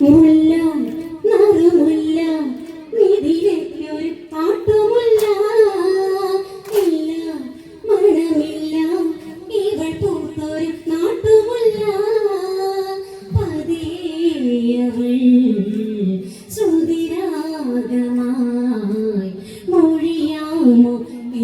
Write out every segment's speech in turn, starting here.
മുല്ല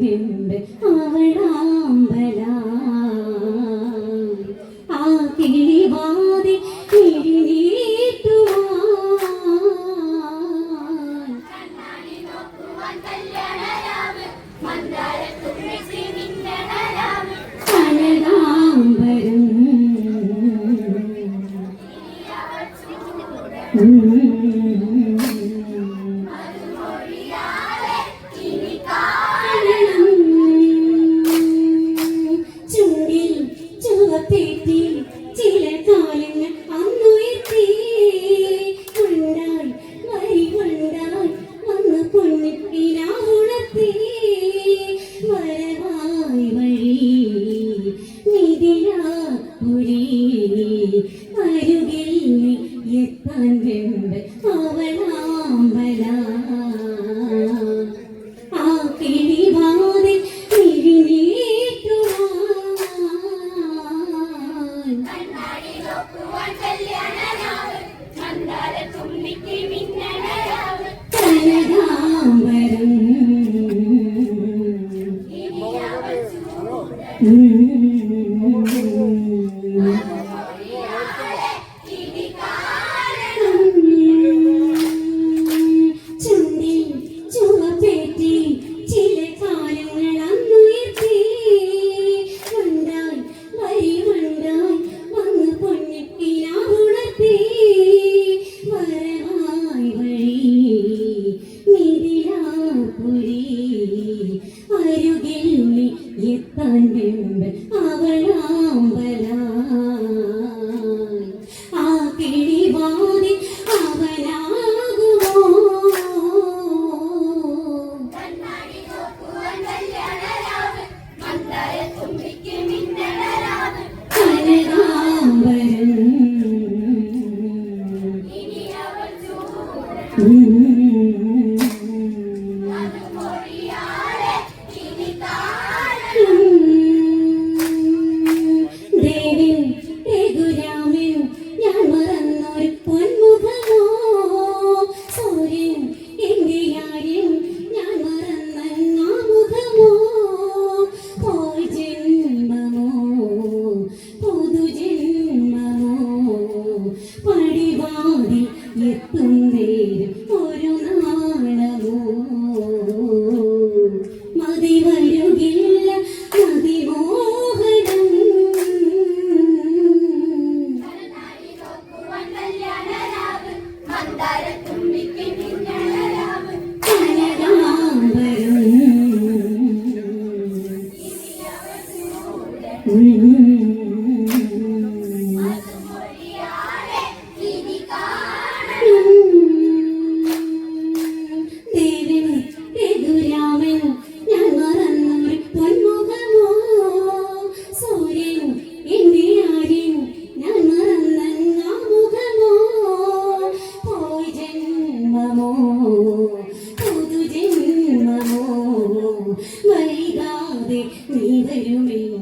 വെമ്പ് അവളാമ്പല ആ കിളിവാതി കിഴിനീട്ടുവാൻ Amen.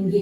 ನನಗೆ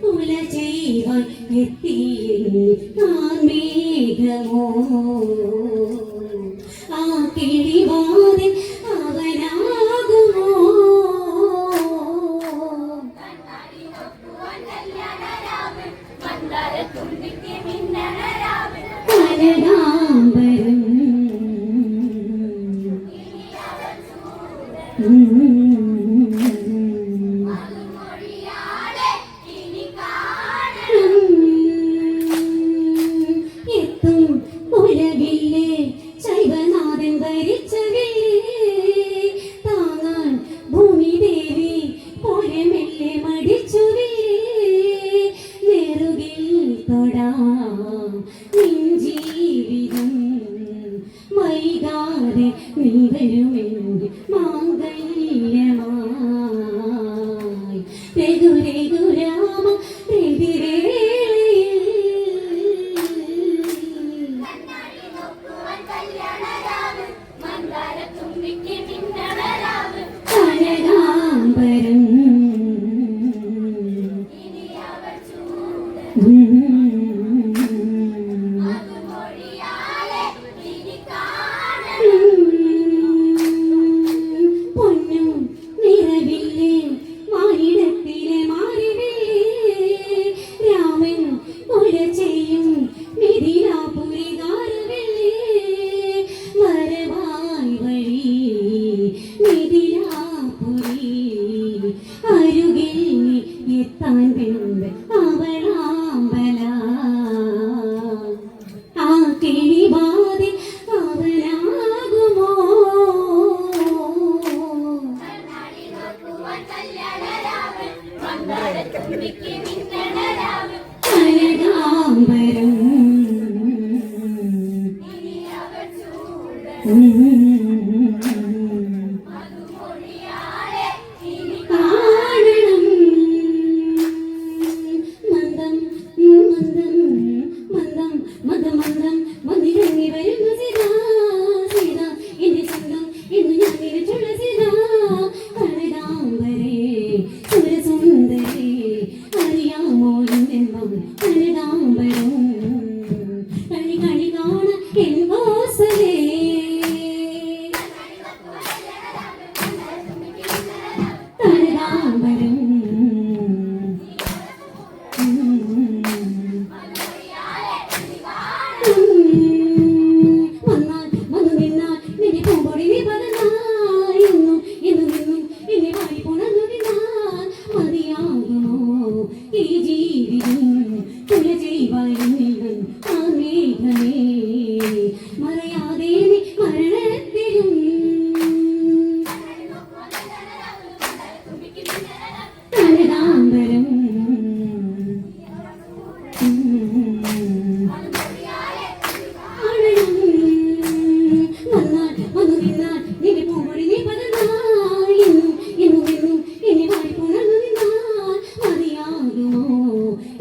കുല ചെയ്യാൻ എത്തിയേ ആ കിളി എത്തിപ്പെടാം നിൻ ജീവിതം വൈകാതെ നീ വരും ആംബരം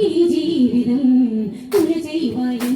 ഈ ജീവിതം തുഴ ചെയ്യുവാനും